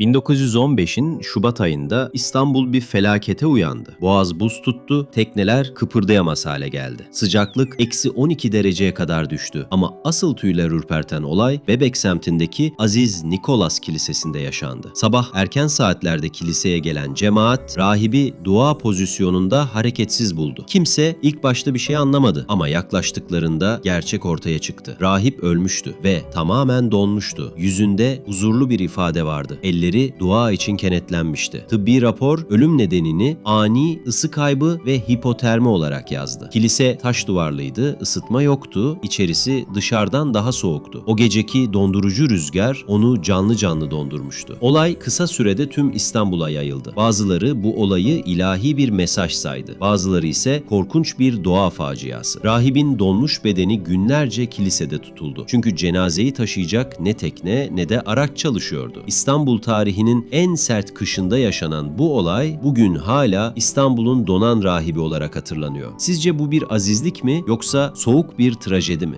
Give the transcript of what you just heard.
1915'in Şubat ayında İstanbul bir felakete uyandı. Boğaz buz tuttu, tekneler kıpırdayamaz hale geldi. Sıcaklık eksi 12 dereceye kadar düştü. Ama asıl tüyler ürperten olay Bebek semtindeki Aziz Nikolas Kilisesi'nde yaşandı. Sabah erken saatlerde kiliseye gelen cemaat rahibi dua pozisyonunda hareketsiz buldu. Kimse ilk başta bir şey anlamadı ama yaklaştıklarında gerçek ortaya çıktı. Rahip ölmüştü ve tamamen donmuştu. Yüzünde huzurlu bir ifade vardı. Elleri dua için kenetlenmişti. Tıbbi rapor ölüm nedenini ani ısı kaybı ve hipotermi olarak yazdı. Kilise taş duvarlıydı, ısıtma yoktu, içerisi dışarıdan daha soğuktu. O geceki dondurucu rüzgar onu canlı canlı dondurmuştu. Olay kısa sürede tüm İstanbul'a yayıldı. Bazıları bu olayı ilahi bir mesaj saydı. Bazıları ise korkunç bir doğa faciası. Rahibin donmuş bedeni günlerce kilisede tutuldu. Çünkü cenazeyi taşıyacak ne tekne ne de araç çalışıyordu. İstanbul tarihinin en sert kışında yaşanan bu olay bugün hala İstanbul'un donan rahibi olarak hatırlanıyor. Sizce bu bir azizlik mi yoksa soğuk bir trajedi mi?